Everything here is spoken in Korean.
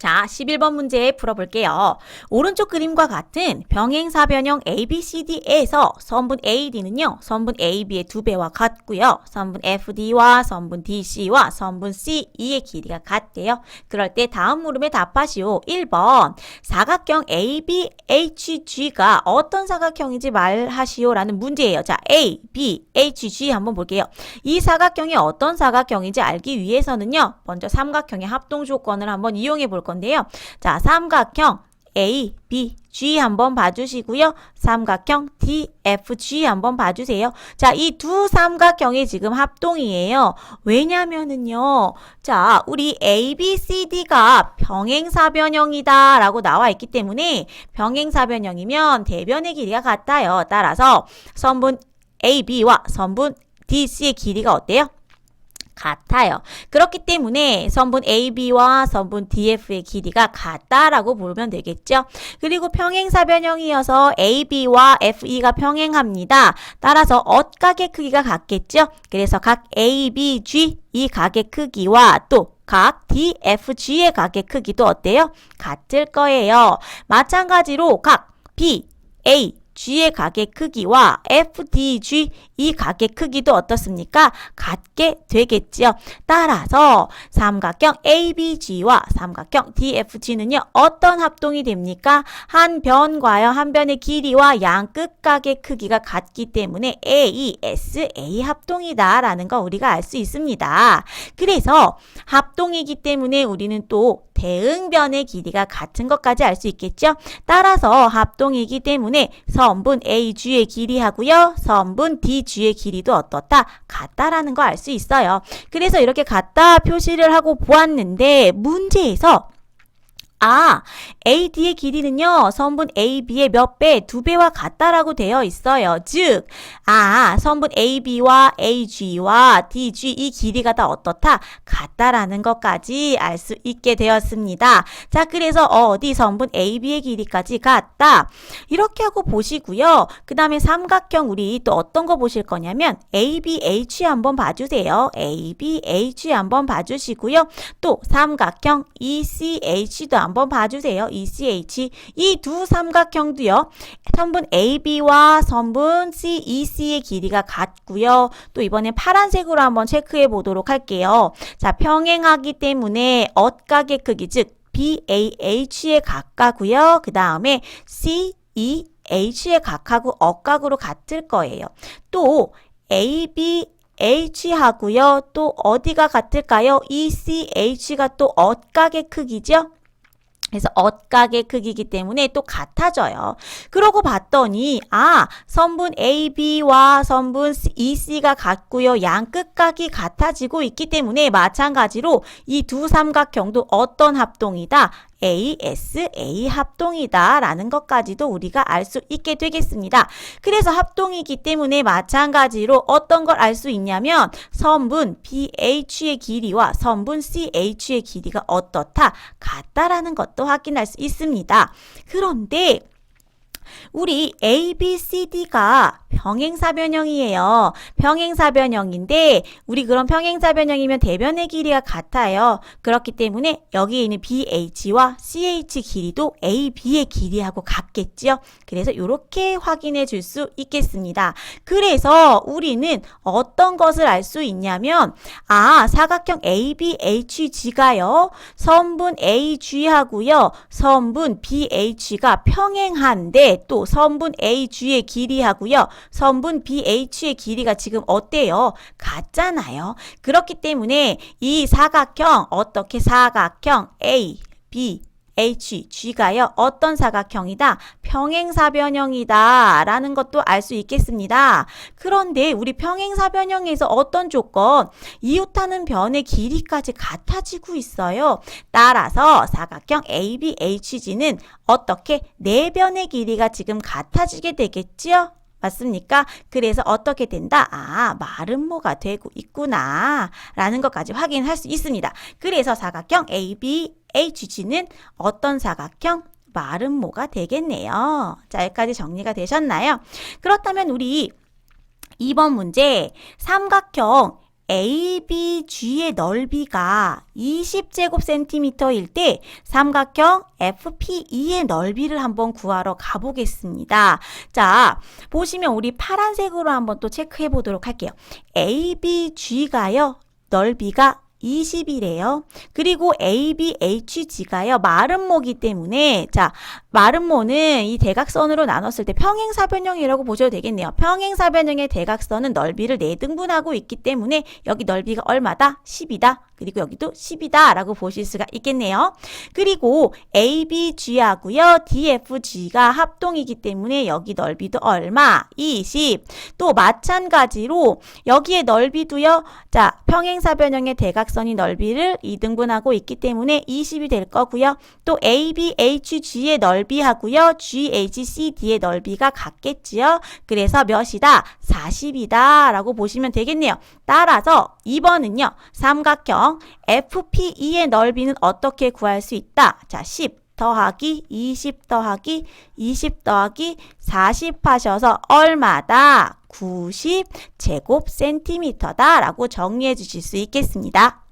자, 11번 문제 풀어볼게요. 오른쪽 그림과 같은 병행사변형 ABCD에서 선분 AD는요, 선분 AB의 두 배와 같고요. 선분 FD와 선분 DC와 선분 CE의 길이가 같대요. 그럴 때 다음 물음에 답하시오. 1번, 사각형 ABHG가 어떤 사각형인지 말하시오. 라는 문제예요. 자, ABHG 한번 볼게요. 이 사각형이 어떤 사각형인지 알기 위해서는요, 먼저 삼각형의 합동 조건을 한번 이용해 볼 건데요. 자, 삼각형 A, B, G 한번 봐주시고요. 삼각형 D, F, G 한번 봐주세요. 자, 이 두 삼각형이 지금 합동이에요. 왜냐면은요. 자, 우리 A, B, C, D가 병행사변형이다 라고 나와 있기 때문에 병행사변형이면 대변의 길이가 같아요. 따라서 선분 A, B와 선분 D, C의 길이가 어때요? 같아요. 그렇기 때문에 선분 AB와 선분 DF의 길이가 같다라고 보면 되겠죠. 그리고 평행사변형이어서 AB와 FE가 평행합니다. 따라서 엇각의 크기가 같겠죠. 그래서 각 ABG 이 각의 크기와 또각 DFG의 각의 크기도 어때요? 같을 거예요. 마찬가지로 각 B, A, G의 각의 크기와 FDG 이 각의 크기도 어떻습니까? 같게 되겠지요. 따라서 삼각형 ABG와 삼각형 DFG는요. 어떤 합동이 됩니까? 한 변과요. 한 변의 길이와 양 끝각의 크기가 같기 때문에 AESA 합동이다라는 거 우리가 알 수 있습니다. 그래서 합동이기 때문에 우리는 또 대응변의 길이가 같은 것까지 알 수 있겠죠? 따라서 합동이기 때문에 선분 AG의 길이하고요. 선분 DG의 길이도 어떻다? 같다라는 거 알 수 있어요. 그래서 이렇게 같다 표시를 하고 보았는데 문제에서 아, AD의 길이는요, 선분 AB의 몇 배, 두 배와 같다라고 되어 있어요. 즉, 아, 선분 AB와 AG와 DG 이 길이가 다 어떻다? 같다라는 것까지 알 수 있게 되었습니다. 자, 그래서 어디 선분 AB의 길이까지 같다. 이렇게 하고 보시고요. 그 다음에 삼각형 우리 또 어떤 거 보실 거냐면 ABH 한번 봐주세요. ABH 한번 봐주시고요. 또 삼각형 ECH도 한번 봐주세요. ECH 이 두 삼각형도요. 선분 AB와 선분 CEC의 길이가 같고요. 또 이번엔 파란색으로 한번 체크해 보도록 할게요. 자, 평행하기 때문에 엇각의 크기 즉 BAH에 가까고요. 그 다음에 CEH에 각하고 엇각으로 같을 거예요. 또 AB H하고요. 또 어디가 같을까요? ECH가 또 엇각의 크기죠? 그래서 엇각의 크기이기 때문에 또 같아져요. 그러고 봤더니 아 선분 AB와 선분 EC가 같고요. 양 끝각이 같아지고 있기 때문에 마찬가지로 이 두 삼각형도 어떤 합동이다? ASA 합동이다 라는 것까지도 우리가 알 수 있게 되겠습니다. 그래서 합동이기 때문에 마찬가지로 어떤 걸 알 수 있냐면 선분 BH의 길이와 선분 CH의 길이가 어떻다? 같다라는 것도 확인할 수 있습니다. 그런데 우리 A, B, C, D가 병행사 변형이에요. 병행사 변형인데 우리 그런 병행사 변형이면 대변의 길이가 같아요. 그렇기 때문에 여기에 있는 BH와 CH 길이도 A, B의 길이하고 같겠죠. 그래서 이렇게 확인해 줄 수 있겠습니다. 그래서 우리는 어떤 것을 알 수 있냐면 아 사각형 ABHG가요. 선분 AG하고요. 선분 BH가 평행한데 또 선분 AG의 길이하고요. 선분 BH의 길이가 지금 어때요? 같잖아요. 그렇기 때문에 이 사각형 어떻게 사각형 A, B, H, G가요. 어떤 사각형이다? 평행사변형이다. 라는 것도 알 수 있겠습니다. 그런데 우리 평행사변형에서 어떤 조건? 이웃하는 변의 길이까지 같아지고 있어요. 따라서 사각형 ABHG는 어떻게 네 변의 길이가 지금 같아지게 되겠지요? 맞습니까? 그래서 어떻게 된다? 아, 마름모가 되고 있구나. 라는 것까지 확인할 수 있습니다. 그래서 사각형 ABHG는 어떤 사각형? 마름모가 되겠네요. 자, 여기까지 정리가 되셨나요? 그렇다면 우리 2번 문제 삼각형 ABG의 넓이가 20제곱센티미터일 때 삼각형 FPE의 넓이를 한번 구하러 가보겠습니다. 자, 보시면 우리 파란색으로 한번 또 체크해 보도록 할게요. ABG가요, 넓이가 20이래요. 그리고 ABHG가요, 마름모기 때문에, 자, 마름모는 이 대각선으로 나눴을 때 평행사변형이라고 보셔도 되겠네요. 평행사변형의 대각선은 넓이를 4등분하고 있기 때문에 여기 넓이가 얼마다? 10이다. 그리고 여기도 10이다 라고 보실 수가 있겠네요. 그리고 ABG하고요, DFG가 합동이기 때문에 여기 넓이도 얼마? 20. 또 마찬가지로 여기에 넓이도요, 자, 평행사변형의 대각선이 넓이를 2등분하고 있기 때문에 20이 될 거고요. 또 ABHG의 넓이하고요, GHCD의 넓이가 같겠지요. 그래서 몇이다? 40이다 라고 보시면 되겠네요. 따라서 2번은요, 삼각형 FPE의 넓이는 어떻게 구할 수 있다? 자, 10 더하기 20 더하기 20 더하기 40 하셔서 얼마다? 90 제곱 센티미터다 라고 정리해 주실 수 있겠습니다.